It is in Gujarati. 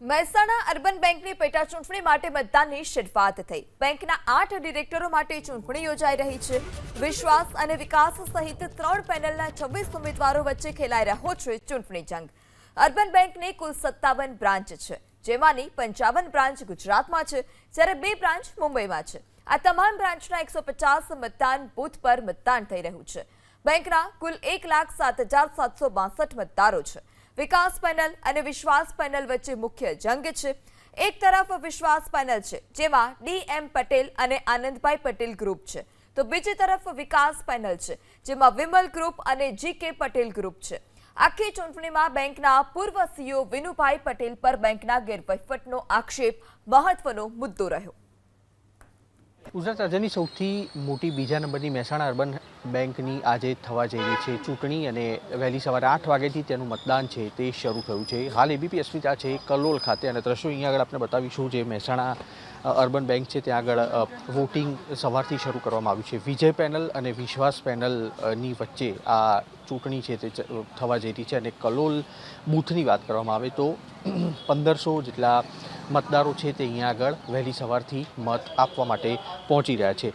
મહેસાણા અર્બન બેંકની પેટા ચૂંટણી માટે મતદાનની શરૂઆત થઈ. બેંકના આઠ ડિરેક્ટરો માટે ચૂંટણી યોજાઈ રહી છે. વિશ્વાસ અને વિકાસ સહિત ત્રણ પેનલના છવ્વીસ ઉમેદવારો વચ્ચે ખેલાઈ રહ્યો છે ચૂંટણી જંગ. અર્બન બેંકની કુલ સત્તાવન બ્રાન્ચ છે, જેમાંની પંચાવન બ્રાન્ચ ગુજરાતમાં છે, જ્યારે બે બ્રાન્ચ મુંબઈમાં છે. આ તમામ બ્રાન્ચના એકસો પચાસ મતદાન બૂથ પર મતદાન થઈ રહ્યું છે. બેંકના કુલ એક લાખ સાત હજાર સાતસો બાસઠ મતદારો છે. વિકાસ પેનલ અને વિશ્વાસ પેનલ વચ્ચે મુખ્ય જંગ છે. એક તરફ વિશ્વાસ પેનલ છે, જેમાં ડી એમ પટેલ અને આનંદભાઈ પટેલ ગ્રુપ છે. તો બીજી તરફ વિકાસ પેનલ છે, જેમાં વિમલ ગ્રુપ અને જી કે પટેલ ગ્રુપ છે. આખી ચૂંટણીમાં બેંકના પૂર્વ સીઓ વિનુભાઈ પટેલ પર બેંકના ગેરવહીવટનો આક્ષેપ મહત્વનો મુદ્દો રહ્યો. ગુજરાત રાજ્યની સૌથી મોટી બીજા નંબરની મહેસાણા અર્બન બેંકની આજે થવા જઈ રહી છે ચૂંટણી અને વહેલી સવારે આઠ વાગ્યાથી તેનું મતદાન છે તે શરૂ થયું છે. હાલ એબીપી અસ્મિતા છે કલોલ ખાતે અને દ્રશ્યો અહીંયા આગળ આપણે બતાવીશું જે મહેસાણા અર્બન બેંક છે ત્યાં આગળ વોટિંગ સવારથી શરૂ કરવામાં આવ્યું છે. વિજય પેનલ અને વિશ્વાસ પેનલની વચ્ચે આ ચૂંટણી છે તે થવા જઈ રહી છે અને કલોલ બૂથની વાત કરવામાં આવે તો પંદરસો જેટલા મતદારો છે તે અહીંયા આગળ વહેલી સવારથી મત આપવા માટે પહોંચી રહ્યા છે.